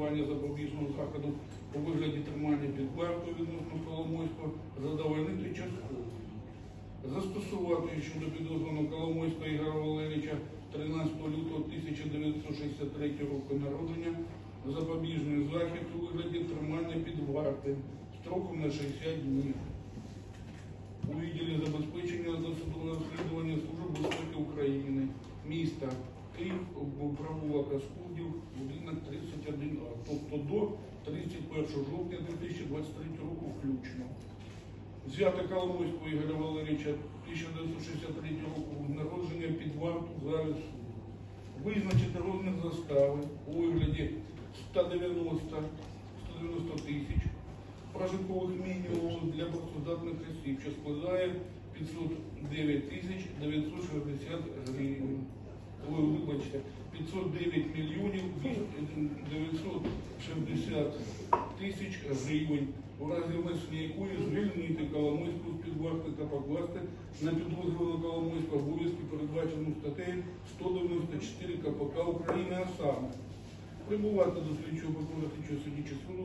застосування запобіжного заходу у вигляді тримання під вартою відносно Коломойського задовольнити частково. Застосувати щодо підозрюваного Коломойського Ігоря Валерійовича 13 лютого 1963 року народження запобіжний захід у вигляді тримання під вартою строком на 60 днів. У відділі забезпечення досудового розслідування Служби безпеки України, міста Київ, провулок Аскудів, будинок 31А, тобто до 31 жовтня 2023 року включно. Взяти Коломойського Ігоря Валерійовича 1963 року народження під варту залі суду. Визначити розмір застави у вигляді 190 190 тисяч прожиткових мінімумів для працездатних осіб, що складає 509 тисяч 960 гривень. Вибачте, 509 мільйонів 960 тисяч гривень, у разі внесення якої звільнити Коломойську з під варти та покласти на підозрюваного Коломойського обов'язки, передбачену статтею 194 КПК України, а саме прибувати до слідчого прокурора слідчого судді суду